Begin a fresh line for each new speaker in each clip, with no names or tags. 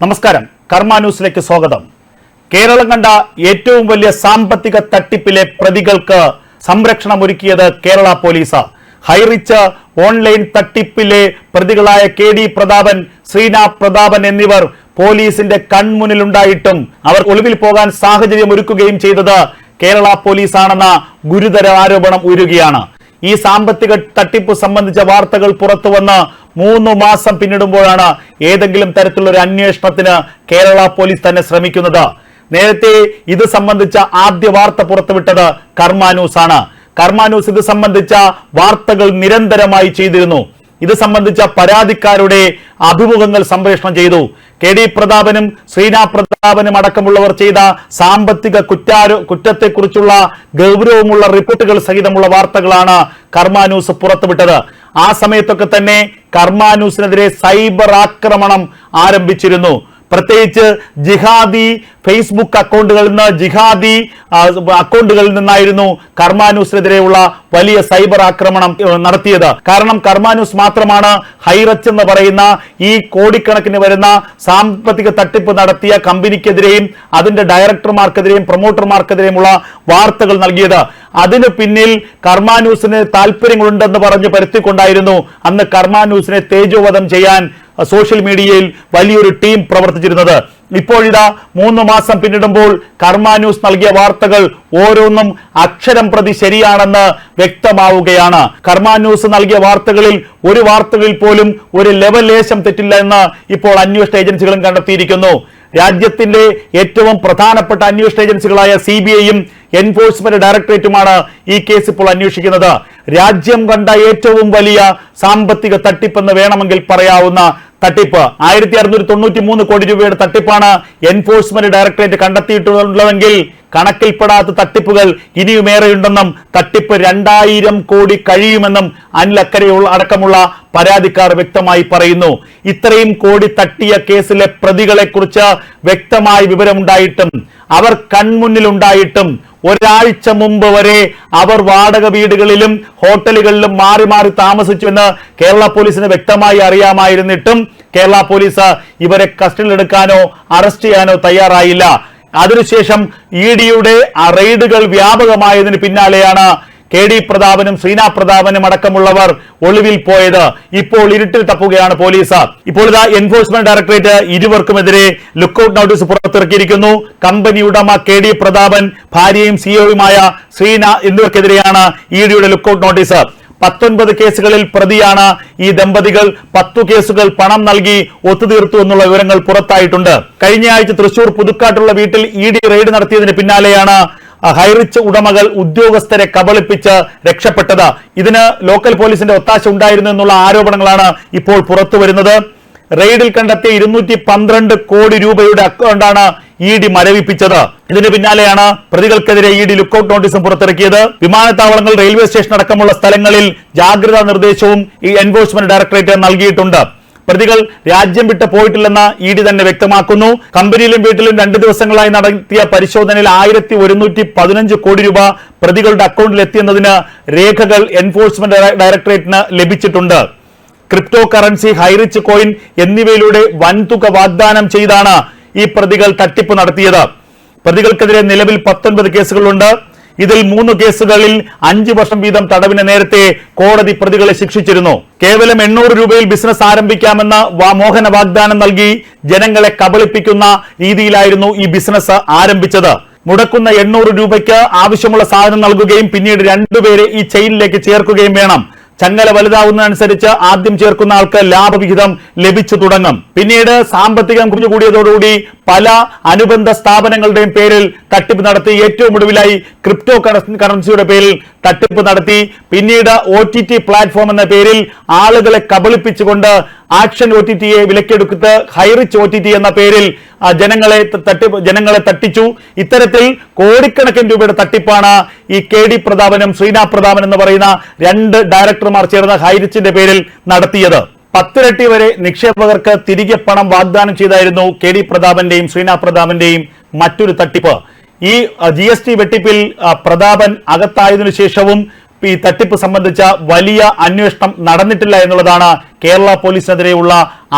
നമസ്കാരം. കർമ്മ ന്യൂസിലേക്ക് സ്വാഗതം. കേരളം കണ്ട ഏറ്റവും വലിയ സാമ്പത്തിക തട്ടിപ്പിലെ പ്രതികൾക്ക് സംരക്ഷണം ഒരുക്കിയത് കേരള പോലീസ്. ഹൈറിച്ച് ഓൺലൈൻ തട്ടിപ്പിലെ പ്രതികളായ കെ ഡി പ്രതാപൻ ശ്രീന പ്രതാപൻ എന്നിവർ പോലീസിന്റെ കൺമുന്നിലുണ്ടായിട്ടും അവർ ഒളിവിൽ പോകാൻ സാഹചര്യം ഒരുക്കുകയും ചെയ്തത് കേരള പോലീസാണെന്ന ഗുരുതര ആരോപണം ഉയരുകയാണ്. ഈ സാമ്പത്തിക തട്ടിപ്പ് സംബന്ധിച്ച വാർത്തകൾ പുറത്തു വന്ന് മൂന്ന് മാസം പിന്നിടുമ്പോഴാണ് ഏതെങ്കിലും തരത്തിലുള്ള ഒരു അന്വേഷണത്തിന് കേരള പോലീസ് തന്നെ ശ്രമിക്കുന്നത്. നേരത്തെ ഇത് സംബന്ധിച്ച ആദ്യ വാർത്ത പുറത്തുവിട്ടത് കർമാനൂസ് ആണ് കർമാനൂസ് ഇത് സംബന്ധിച്ച വാർത്തകൾ നിരന്തരമായി ചെയ്തിരുന്നു. ഇത് സംബന്ധിച്ച പരാതിക്കാരുടെ അഭിമുഖങ്ങൾ സംപ്രേഷണം ചെയ്തു. കെ ഡി പ്രതാപനും ശ്രീന പ്രതാപനും അടക്കമുള്ളവർ ചെയ്ത സാമ്പത്തിക കുറ്റാരോ കുറ്റത്തെക്കുറിച്ചുള്ള ഗൗരവമുള്ള റിപ്പോർട്ടുകൾ സഹിതമുള്ള വാർത്തകളാണ് കർമ്മ ന്യൂസ് പുറത്തുവിട്ടത്. ആ സമയത്തൊക്കെ തന്നെ കർമ്മ ന്യൂസിനെതിരെ സൈബർ ആക്രമണം ആരംഭിച്ചിരുന്നു. പ്രത്യേകിച്ച് ജിഹാദി ഫേസ്ബുക്ക് അക്കൗണ്ടുകളിൽ നിന്ന് ജിഹാദി അക്കൗണ്ടുകളിൽ നിന്നായിരുന്നു കർമാനുസിനെതിരെയുള്ള വലിയ സൈബർ ആക്രമണം നടത്തിയത്. കാരണം കർമാനുസ് മാത്രമാണ് ഹൈറച്ച് എന്ന് പറയുന്ന ഈ കോടിക്കണക്കിന് വരുന്ന സാമ്പത്തിക തട്ടിപ്പ് നടത്തിയ കമ്പനിക്കെതിരെയും അതിന്റെ ഡയറക്ടർമാർക്കെതിരെയും പ്രൊമോട്ടർമാർക്കെതിരെയുമുള്ള വാർത്തകൾ നൽകിയത്. അതിന് പിന്നിൽ കർമാനുസിന് താല്പര്യങ്ങളുണ്ടെന്ന് പറഞ്ഞ് പരത്തിക്കൊണ്ടായിരുന്നു അന്ന് കർമാനുസിനെ തേജോവധം ചെയ്യാൻ സോഷ്യൽ മീഡിയയിൽ വലിയൊരു ടീം പ്രവർത്തിച്ചിരുന്നത്. ഇപ്പോഴിതാ മൂന്ന് മാസം പിന്നിടുമ്പോൾ കർമ്മ ന്യൂസ് നൽകിയ വാർത്തകൾ ഓരോന്നും അക്ഷരം പ്രതി ശരിയാണെന്ന് വ്യക്തമാവുകയാണ്. കർമ്മ ന്യൂസ് നൽകിയ വാർത്തകളിൽ ഒരു വാർത്തകളിൽ പോലും ഒരു ലെവൽ ലേശം തെറ്റില്ല എന്ന് ഇപ്പോൾ അന്വേഷണ ഏജൻസികളും കണ്ടെത്തിയിരിക്കുന്നു. രാജ്യത്തിന്റെ ഏറ്റവും പ്രധാനപ്പെട്ട അന്വേഷണ ഏജൻസികളായ സി ബി ഐയും എൻഫോഴ്സ്മെന്റ് ഡയറക്ടറേറ്റുമാണ് ഈ കേസ് ഇപ്പോൾ അന്വേഷിക്കുന്നത്. രാജ്യം കണ്ട ഏറ്റവും വലിയ സാമ്പത്തിക തട്ടിപ്പെന്ന് വേണമെങ്കിൽ പറയാവുന്ന തട്ടിപ്പ്. ആയിരത്തി അറുന്നൂറ്റി തൊണ്ണൂറ്റി മൂന്ന് കോടി രൂപയുടെ തട്ടിപ്പാണ് എൻഫോഴ്സ്മെന്റ് ഡയറക്ടറേറ്റ് കണ്ടെത്തിയിട്ടുള്ളതെങ്കിൽ കണക്കിൽപ്പെടാത്ത തട്ടിപ്പുകൾ ഇനിയുമേറെയുണ്ടെന്നും തട്ടിപ്പ് രണ്ടായിരം കോടി കഴിയുമെന്നും അനിലക്കരയുള്ള അടക്കമുള്ള പരാതിക്കാർ വ്യക്തമായി പറയുന്നു. ഇത്രയും കോടി തട്ടിയ കേസിലെ പ്രതികളെ കുറിച്ച് വ്യക്തമായ വിവരമുണ്ടായിട്ടും അവർ കൺമുന്നിലുണ്ടായിട്ടും ഒരാഴ്ച മുമ്പ് വരെ അവർ വാടക വീടുകളിലും ഹോട്ടലുകളിലും മാറി മാറി താമസിച്ചുവെന്ന് കേരള പോലീസിന് വ്യക്തമായി അറിയാമായിരുന്നിട്ടും കേരള പോലീസ് ഇവരെ കസ്റ്റഡിയിലെടുക്കാനോ അറസ്റ്റ് ചെയ്യാനോ തയ്യാറായില്ല. അതിനുശേഷം ഇ ഡിയുടെ റെയ്ഡുകൾ വ്യാപകമായതിന് പിന്നാലെയാണ് കെ ഡി പ്രതാപനും ശ്രീന പ്രതാപനും അടക്കമുള്ളവർ ഒളിവിൽ പോയത് ഇപ്പോൾ ഇരുട്ടിൽ തപ്പുകയാണ് പോലീസ്. ഇപ്പോൾ ഇതാ എൻഫോഴ്സ്മെന്റ് ഡയറക്ടറേറ്റ് ഇരുവർക്കുമെതിരെ ലുക്കൌട്ട് നോട്ടീസ് പുറത്തിറക്കിയിരിക്കുന്നു. കമ്പനി ഉടമ കെ ഡി പ്രതാപൻ ഭാര്യയും സിഇഒയുമായ ശ്രീന എന്നിവർക്കെതിരെയാണ് ഇ ഡിയുടെ ലുക്കൌട്ട് നോട്ടീസ് പത്തൊൻപത് കേസുകളിൽ പ്രതിയാണ് ഈ ദമ്പതികൾ. പത്തു കേസുകൾ പണം നൽകി ഒത്തുതീർത്തു എന്നുള്ള വിവരങ്ങൾ പുറത്തായിട്ടുണ്ട്. കഴിഞ്ഞയാഴ്ച തൃശൂർ പുതുക്കാട്ടുള്ള വീട്ടിൽ ഇ ഡി റെയ്ഡ് നടത്തിയതിന് പിന്നാലെയാണ് ഹൈറിച്ച് ഉടമകൾ ഉദ്യോഗസ്ഥരെ കബളിപ്പിച്ച് രക്ഷപ്പെട്ടത്. ഇതിന് ലോക്കൽ പോലീസിന്റെ ഒത്താശ ഉണ്ടായിരുന്നു എന്നുള്ള ആരോപണങ്ങളാണ് ഇപ്പോൾ പുറത്തു വരുന്നത്. റെയ്ഡിൽ കണ്ടെത്തിയ ഇരുന്നൂറ്റി പന്ത്രണ്ട് കോടി രൂപയുടെ അക്കൗണ്ടാണ് ഇ ഡി മരവിപ്പിച്ചത്. ഇതിന് പിന്നാലെയാണ് പ്രതികൾക്കെതിരെ ഇ ഡി ലുക്കൌട്ട് നോട്ടീസും പുറത്തിറക്കിയത്. വിമാനത്താവളങ്ങൾ റെയിൽവേ സ്റ്റേഷൻ അടക്കമുള്ള സ്ഥലങ്ങളിൽ ജാഗ്രതാ നിർദ്ദേശവും ഈ എൻഫോഴ്സ്മെന്റ് ഡയറക്ടറേറ്റ് നൽകിയിട്ടുണ്ട്. പ്രതികൾ രാജ്യം വിട്ട് പോയിട്ടില്ലെന്ന് ഇ ഡി തന്നെ വ്യക്തമാക്കുന്നു. കമ്പനിയിലും വീട്ടിലും രണ്ട് ദിവസങ്ങളായി നടത്തിയ പരിശോധനയിൽ ആയിരത്തി ഒരുന്നൂറ്റി പതിനഞ്ച് കോടി രൂപ പ്രതികളുടെ അക്കൗണ്ടിൽ എത്തിയെന്നതിന് രേഖകൾ എൻഫോഴ്സ്മെന്റ് ഡയറക്ടറേറ്റിന് ലഭിച്ചിട്ടുണ്ട്. ക്രിപ്റ്റോ കറൻസി ഹൈറിച്ച് കോയിൻ എന്നിവയിലൂടെ വൻതുക വാഗ്ദാനം ചെയ്താണ് ഈ പ്രതികൾ തട്ടിപ്പ് നടത്തിയത്. പ്രതികൾക്കെതിരെ നിലവിൽ പത്തൊൻപത് കേസുകളുണ്ട്. ഇതിൽ മൂന്ന് കേസുകളിൽ അഞ്ചു വർഷം വീതം തടവിന് നേരത്തെ കോടതി പ്രതികളെ ശിക്ഷിച്ചിരുന്നു. കേവലം എണ്ണൂറ് രൂപയിൽ ബിസിനസ് ആരംഭിക്കാമെന്ന മോഹന വാഗ്ദാനം നൽകി ജനങ്ങളെ കബളിപ്പിക്കുന്ന രീതിയിലായിരുന്നു ഈ ബിസിനസ് ആരംഭിച്ചത്. മുടക്കുന്ന എണ്ണൂറ് രൂപയ്ക്ക് ആവശ്യമുള്ള സാധനം നൽകുകയും പിന്നീട് രണ്ടുപേരെ ഈ ചെയിനിലേക്ക് ചേർക്കുകയും വേണം. ചങ്ങല വലുതാവുന്നതനുസരിച്ച് ആദ്യം ചേർക്കുന്ന ആൾക്ക് ലാഭവിഹിതം ലഭിച്ചു തുടങ്ങും. പിന്നീട് സാമ്പത്തികം കുഞ്ഞുകൂടിയതോടുകൂടി പല അനുബന്ധ സ്ഥാപനങ്ങളുടെയും പേരിൽ തട്ടിപ്പ് നടത്തി ഏറ്റവും ഒടുവിലായി ക്രിപ്റ്റോ കറൻസിയുടെ പേരിൽ തട്ടിപ്പ് നടത്തി. പിന്നീട് ഒ ടി ടി പ്ലാറ്റ്ഫോം എന്ന പേരിൽ ആളുകളെ കബളിപ്പിച്ചുകൊണ്ട് ആക്ഷൻ ഒ ടി ടിയെ വിലക്കെടുത്ത് ഹൈറിച്ച് ഒ ടി ടി എന്ന പേരിൽ ജനങ്ങളെ തട്ടിപ്പ് തട്ടി ജനങ്ങളെ തട്ടിച്ചു. ഇത്തരത്തിൽ കോടിക്കണക്കിന് രൂപയുടെ തട്ടിപ്പാണ് ഈ കെ ഡി പ്രതാപനും ശ്രീനാ പ്രതാപൻ എന്ന് പറയുന്ന രണ്ട് ഡയറക്ടർമാർ ചേർന്ന് ഹൈറിച്ചിന്റെ പേരിൽ നടത്തിയത്. പത്തിരട്ടി വരെ നിക്ഷേപകർക്ക് തിരികെ പണം വാഗ്ദാനം ചെയ്തായിരുന്നു കെ ഡി പ്രതാപന്റെയും ശ്രീനാ പ്രതാപന്റെയും മറ്റൊരു തട്ടിപ്പ്. ഈ ജി എസ് ടി വെട്ടിപ്പിൽ പ്രതാപൻ അകത്തായതിനു ശേഷവും ഈ തട്ടിപ്പ് സംബന്ധിച്ച വലിയ അന്വേഷണം നടന്നിട്ടില്ല എന്നുള്ളതാണ് കേരള പോലീസിനെതിരെയുള്ള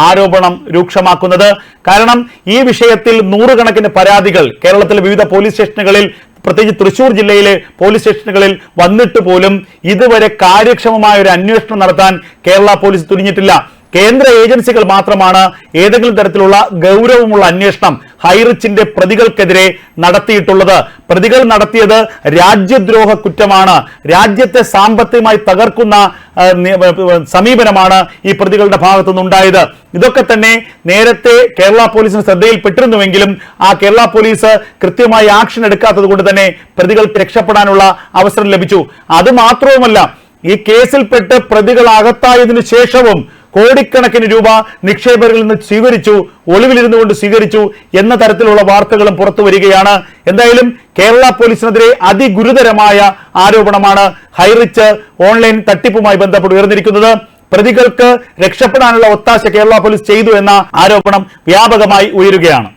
ആരോപണം രൂക്ഷമാക്കുന്നത്. കാരണം ഈ വിഷയത്തിൽ നൂറുകണക്കിന് പരാതികൾ കേരളത്തിലെ വിവിധ പോലീസ് സ്റ്റേഷനുകളിൽ പ്രത്യേകിച്ച് തൃശൂർ ജില്ലയിലെ പോലീസ് സ്റ്റേഷനുകളിൽ വന്നിട്ട് പോലും ഇതുവരെ കാര്യക്ഷമമായ ഒരു അന്വേഷണം നടത്താൻ കേരള പോലീസ് തുനിഞ്ഞിട്ടില്ല. കേന്ദ്ര ഏജൻസികൾ മാത്രമാണ് ഏതെങ്കിലും തരത്തിലുള്ള ഗൗരവമുള്ള അന്വേഷണം ഹൈറിച്ചിന്റെ പ്രതികൾക്കെതിരെ നടത്തിയിട്ടുള്ളത്. പ്രതികൾ നടത്തിയത് രാജ്യദ്രോഹ കുറ്റമാണ്. രാജ്യത്തെ സാമ്പത്തികമായി തകർക്കുന്ന സമീപനമാണ് ഈ പ്രതികളുടെ ഭാഗത്തു നിന്നുണ്ടായത് ഇതൊക്കെ തന്നെ നേരത്തെ കേരള പോലീസിന് ശ്രദ്ധയിൽപ്പെട്ടിരുന്നുവെങ്കിലും ആ കേരള പോലീസ് കൃത്യമായി ആക്ഷൻ എടുക്കാത്തത് കൊണ്ട് തന്നെ പ്രതികൾക്ക് രക്ഷപ്പെടാനുള്ള അവസരം ലഭിച്ചു. അത് മാത്രവുമല്ല ഈ കേസിൽപ്പെട്ട് പ്രതികൾ അകത്തായതിനു ശേഷവും കോടിക്കണക്കിന് രൂപ നിക്ഷേപകരിൽ നിന്ന് സ്വീകരിച്ചു ഒളിവിലിരുന്നു കൊണ്ട് സ്വീകരിച്ചു എന്ന തരത്തിലുള്ള വാർത്തകളും പുറത്തു വരികയാണ്. എന്തായാലും കേരള പോലീസിനെതിരെ അതിഗുരുതരമായ ആരോപണമാണ് ഹൈറിച്ച് ഓൺലൈൻ തട്ടിപ്പുമായി ബന്ധപ്പെട്ട് ഉയർന്നിരിക്കുന്നത്. പ്രതികൾക്ക് രക്ഷപ്പെടാനുള്ള ഒത്താശ കേരള പോലീസ് ചെയ്തു എന്ന ആരോപണം വ്യാപകമായി ഉയരുകയാണ്.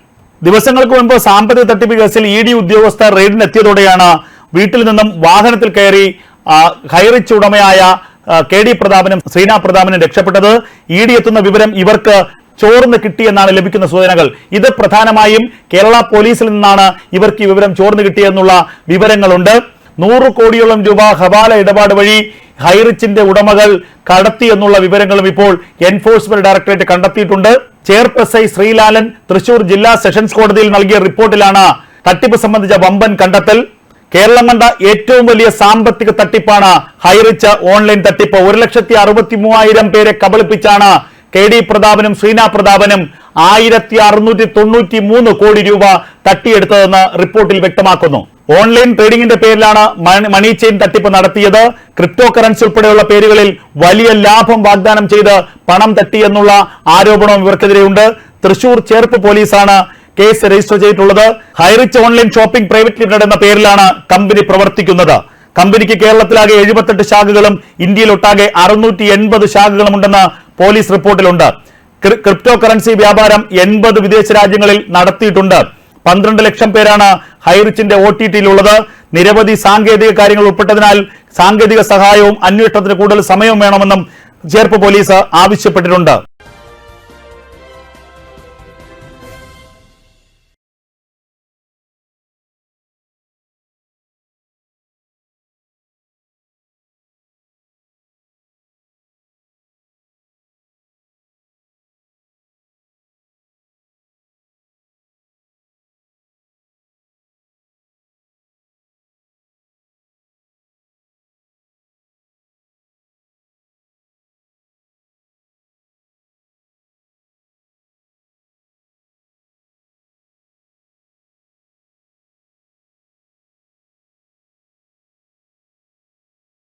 ദിവസങ്ങൾക്ക് മുൻപ് സാമ്പത്തിക തട്ടിപ്പ് കേസിൽ ഇ ഡി ഉദ്യോഗസ്ഥർ റെയ്ഡിനെത്തിയതോടെയാണ് വീട്ടിൽ നിന്നും വാഹനത്തിൽ കയറി ഹൈറിച്ച് ഉടമയായ കെ ഡി പ്രതാപനും ശ്രീനാ പ്രതാപനും രക്ഷപ്പെട്ടത്. ഇ ഡി എത്തുന്ന വിവരം ഇവർക്ക് ചോർന്ന് കിട്ടിയെന്നാണ് ലഭിക്കുന്ന സൂചനകൾ. ഇത് പ്രധാനമായും കേരള പോലീസിൽ നിന്നാണ് ഇവർക്ക് ഈ വിവരം ചോർന്ന് കിട്ടിയെന്നുള്ള വിവരങ്ങളുണ്ട്. നൂറ് കോടിയോളം രൂപ ഹവാല ഇടപാട് വഴി ഹൈറിച്ചിന്റെ ഉടമകൾ കടത്തി എന്നുള്ള വിവരങ്ങളും ഇപ്പോൾ എൻഫോഴ്സ്മെന്റ് ഡയറക്ടറേറ്റ് കണ്ടെത്തിയിട്ടുണ്ട്. ഐ ശ്രീലാലൻ തൃശൂർ ജില്ലാ സെഷൻസ് കോടതിയിൽ നൽകിയ റിപ്പോർട്ടിലാണ് തട്ടിപ്പ് സംബന്ധിച്ച വമ്പൻ കണ്ടെത്തൽ. കേരളം കണ്ട ഏറ്റവും വലിയ സാമ്പത്തിക തട്ടിപ്പാണ് ഹൈറിച്ച് ഓൺലൈൻ തട്ടിപ്പ്. ഒരു ലക്ഷത്തി അറുപത്തി മൂവായിരം പേരെ കബളിപ്പിച്ചാണ് കെ ഡി പ്രതാപനും ശ്രീനാ പ്രതാപനും ആയിരത്തി അറുന്നൂറ്റി തൊണ്ണൂറ്റി മൂന്ന് കോടി രൂപ തട്ടിയെടുത്തതെന്ന് റിപ്പോർട്ടിൽ വ്യക്തമാക്കുന്നു. ഓൺലൈൻ ട്രേഡിംഗിന്റെ പേരിലാണ് മണി- ചെയിൻ തട്ടിപ്പ് നടത്തിയത്. ക്രിപ്റ്റോ കറൻസി ഉൾപ്പെടെയുള്ള പേരുകളിൽ വലിയ ലാഭം വാഗ്ദാനം ചെയ്ത് പണം തട്ടിയെന്നുള്ള ആരോപണവും ഇവർക്കെതിരെയുണ്ട്. തൃശൂർ ചേർപ്പ് പോലീസാണ് കേസ് രജിസ്റ്റർ ചെയ്തിട്ടുള്ളത് Highrich online shopping private limited എന്ന പേരിലാണ് കമ്പനി പ്രവർത്തിക്കുന്നത്. കമ്പനിക്ക് കേരളത്തിലാകെ എഴുപത്തെട്ട് ശാഖകളും ഇന്ത്യയിലൊട്ടാകെ അറുന്നൂറ്റി എൺപത് ശാഖകളും ഉണ്ടെന്ന് പോലീസ് റിപ്പോർട്ടിലുണ്ട്. ക്രി- ക്രിപ്റ്റോ കറൻസി വ്യാപാരം എൺപത് വിദേശ രാജ്യങ്ങളിൽ നടത്തിയിട്ടുണ്ട്. പന്ത്രണ്ട് ലക്ഷം പേരാണ് ഹൈറിച്ചിന്റെ ഒ ടി ടിയിലുള്ളത് നിരവധി സാങ്കേതിക കാര്യങ്ങൾ ഉൾപ്പെട്ടതിനാൽ സാങ്കേതിക സഹായവും അന്വേഷണത്തിന് കൂടുതൽ സമയവും വേണമെന്നും ചേർപ്പ് പോലീസ് ആവശ്യപ്പെട്ടിട്ടുണ്ട്.